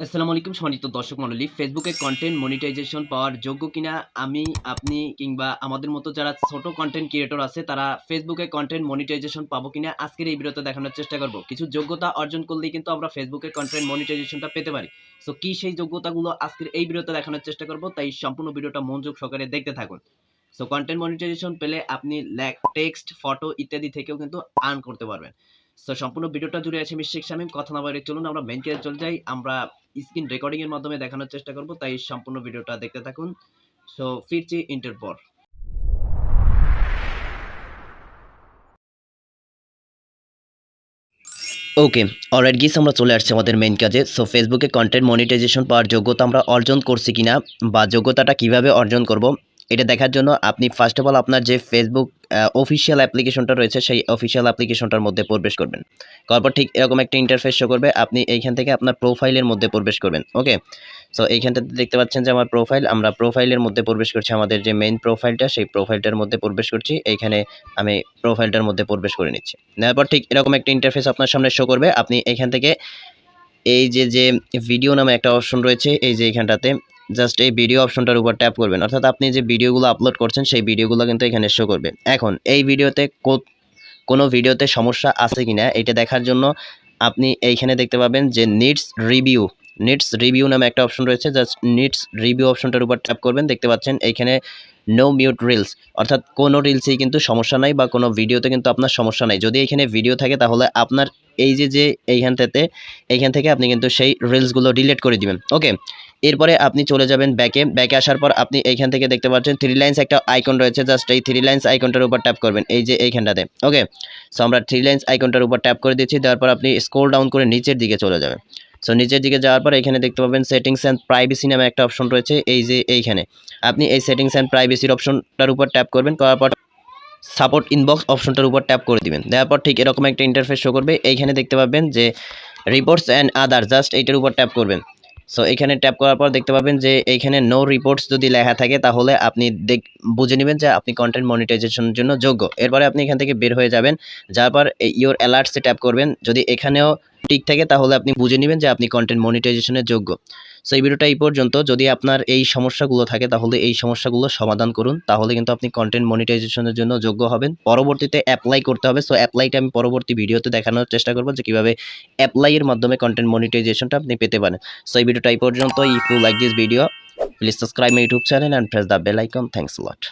আসসালামু আলাইকুম, সম্মানিত দর্শক মণ্ডলী। ফেসবুকে কন্টেন্ট মনিটাইজেশন পাওয়ার যোগ্য কিনা, আমি, আপনি কিংবা আমাদের মতো যারা ছোট কন্টেন্ট ক্রিয়েটর আছে, তারা ফেসবুকে কন্টেন্ট মনিটাইজেশন পাবো কিনা, আজকের এই ভিডিওতে দেখানোর চেষ্টা করব। কিছু যোগ্যতা অর্জন করলেই কিন্তু আমরা ফেসবুকে কন্টেন্ট মনিটাইজেশনটা পেতে পারি। সো কি সেই যোগ্যতাগুলো আজকের এই ভিডিওতে দেখানোর চেষ্টা করব, তাই সম্পূর্ণ ভিডিওটা মনোযোগ সহকারে দেখতে থাকুন। সো কন্টেন্ট মনিটাইজেশন পেলে আপনি টেক্সট ফটো ইত্যাদি থেকেও কিন্তু আর্ন করতে পারবেন। সো সম্পূর্ণ ভিডিওটা জুড়ে আছে মিস্টেক শামিম। কথা না বাইরে চলুন, আমরা মেন কেজে চলে যাই। আমরা স্ক্রিন রেকর্ডিং এর মাধ্যমে দেখানোর চেষ্টা করব, তাই সম্পূর্ণ ভিডিওটা দেখতে থাকুন। সো ফিরছি ইন্টার পর। ওকে অলরাইট গিস আমরা চলে আসছি আমাদের মেইন কাজে। সো ফেসবুকে কন্টেন্ট মনিটাইজেশন পাওয়ার যোগ্যতা আমরা অর্জন করছি কিনা, বা যোগ্যতাটা কীভাবে অর্জন করব, এটা দেখার জন্য আপনি ফার্স্ট অফ অল আপনার যে ফেসবুক অফিসিয়াল অ্যাপ্লিকেশনটা রয়েছে, সেই অফিসিয়াল অ্যাপ্লিকেশনটার মধ্যে প্রবেশ করবেন। করার পর ঠিক এরকম একটা ইন্টারফেস শো করবে, আপনি এইখান থেকে আপনার প্রোফাইলের মধ্যে প্রবেশ করবেন ওকে সো এইখানটাতে দেখতে পাচ্ছেন যে আমার প্রোফাইল আমরা প্রোফাইলের মধ্যে প্রবেশ করছি, আমাদের যে মেইন প্রোফাইলটা সেই প্রোফাইলটার মধ্যে প্রবেশ করছি, এইখানে আমি প্রোফাইলটার মধ্যে প্রবেশ করে নিচ্ছি। তারপর ঠিক এরকম একটা ইন্টারফেস আপনার সামনে শো করবে, আপনি এখান থেকে এই যে যে ভিডিও নামে একটা অপশন রয়েছে, এই যে এইখানটাতে জাস্ট এই ভিডিও অপশনটার উপর ট্যাপ করবেন। অর্থাৎ আপনি যে ভিডিওগুলো আপলোড করছেন, সেই ভিডিওগুলো কিন্তু এখানে শো করবে। এখন, এই ভিডিওতে কোনো ভিডিওতে সমস্যা আছে কিনা, এটা দেখার জন্য আপনি এইখানে দেখতে পাবেন যে নিডস রিভিউ নিডস রিভিউ নামে একটা অপশন রয়েছে জাস্ট নিডস রিভিউ অপশনটার উপর ট্যাপ করবেন। দেখতে পাচ্ছেন এইখানে নো মিউট রিলস অর্থাৎ কোনো রিলসেই কিন্তু সমস্যা নাই বা কোনো ভিডিওতে কিন্তু আপনার সমস্যা নাই। যদি এখানে ভিডিও থাকে, তাহলে আপনার এই যে যে এইখানটাতে, এইখান থেকে আপনি কিন্তু সেই রিলসগুলো ডিলিট করে দিবেন। ওকে এরপরে আপনি চলে যাবেন ব্যাকে ব্যাকে আসার পর আপনি এইখান থেকে দেখতে পাচ্ছেন থ্রি লাইন্স একটা আইকন রয়েছে। জাস্ট এই থ্রি লাইন্স আইকনটার উপর ট্যাপ করবেন। এই যে এইখানটাতে। ওকে সো আমরা থ্রি লাইন্স আইকনটার উপর ট্যাপ করে দিচ্ছি। দেওয়ার পর আপনি স্ক্রল ডাউন করে নিচের দিকে চলে যাবেন। সো নিচের দিকে যাওয়ার পর এখানে দেখতে পাবেন সেটিংস অ্যান্ড প্রাইভেসি নামে একটা অপশন রয়েছে। এই যে এইখানে। আপনি এই সেটিংস অ্যান্ড প্রাইভেসির অপশনটার উপর ট্যাপ করবেন। করার পর সাপোর্ট ইনবক্স অপশনটার উপর ট্যাপ করে দিবেন। দেওয়ার পর ঠিক এরকম একটা ইন্টারফেস শো করবে। এইখানে দেখতে পাবেন যে রিপোর্টস অ্যান্ড আদার জাস্ট এইটার উপর ট্যাপ করবেন। সো এখানে ট্যাপ করার পর দেখতে পাবেন যে এখানে নো রিপোর্টস যদি লেখা থাকে, তাহলে আপনি দেখ, বুঝে নেবেন যে আপনি কন্টেন্ট মনিটাইজেশনের জন্য যোগ্য। এরপরে আপনি এখান থেকে বের হয়ে যাবেন যার পর ইওর অ্যালার্টসে ট্যাপ করবেন। যদি এখানেও ঠিক থাকে, তাহলে আপনি বুঝে নেবেন যে আপনি কন্টেন্ট মনিটাইজেশনের যোগ্য। সো এই ভিডিওটা এই পর্যন্ত। যদি আপনার এই সমস্যাগুলো থাকে, তাহলে এই সমস্যাগুলো সমাধান করুন। তাহলে কিন্তু আপনি কন্টেন্ট মনিটাইজেশনের জন্য যোগ্য হবেন। পরবর্তীতে অ্যাপ্লাই করতে হবে। সো অ্যাপ্লাইটা আমি পরবর্তী ভিডিওতে দেখানোর চেষ্টা করব যে কীভাবে অ্যাপ্লাইয়ের মাধ্যমে কন্টেন্ট মনিটাইজেশনটা আপনি পেতে পারেন। সো এই ভিডিওটা এই পর্যন্ত if you like this video please subscribe my YouTube channel and press the bell icon thanks lot